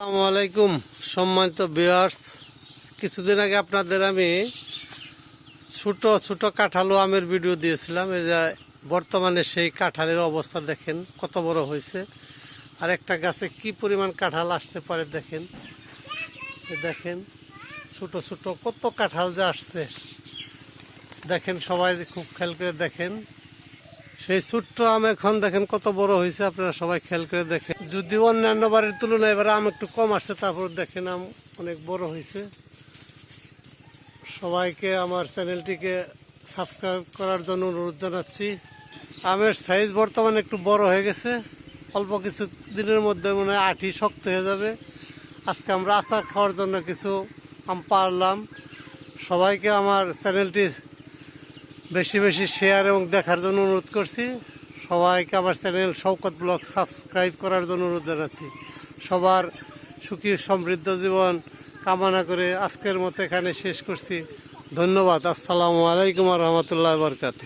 আসসালামু আলাইকুম, সম্মানিত বিয়ার্স কিছুদিন আগে আপনাদের আমি ছোট ছোট কাঁঠালু আমের ভিডিও দিয়েছিলাম। এই যে বর্তমানে সেই কাঁঠালের অবস্থা দেখেন, কত বড় হয়েছে। আর একটা গাছে কি পরিমাণ কাঁঠাল আসতে পারে দেখেন। দেখেন, ছোট ছোট কত কাঁঠাল যে আসছে। দেখেন সবাই খুব খেয়াল করে দেখেন। সেই ছোট্ট আম এখন দেখেন কত বড় হয়েছে, আপনারা সবাই খেয়াল করে দেখেন। যদি অন্যান্য বাড়ির তুলনায় এবার আম একটু কম আসছে, তারপর দেখেন আম অনেক বড় হয়েছে। সবাইকে আমার চ্যানেলটিকে সাবস্ক্রাইব করার জন্য অনুরোধ জানাচ্ছি। আমের সাইজ বর্তমানে একটু বড় হয়ে গেছে, অল্প কিছু দিনের মধ্যে মনে হয় আঠি শক্ত হয়ে যাবে। আজকে আমরা আচার খাওয়ার জন্য কিছু আম পারলাম। সবাইকে আমার চ্যানেলটি বেশি বেশি শেয়ার এবং দেখার জন্য অনুরোধ করছি। সবাইকে আমার চ্যানেল শওকত ব্লগ সাবস্ক্রাইব করার জন্য অনুরোধ জানাচ্ছি। সবার সুখী সমৃদ্ধ জীবন কামনা করে আজকের মতো এখানে শেষ করছি। ধন্যবাদ। আসসালামু আলাইকুম রহমতুল্লাহ বরকাত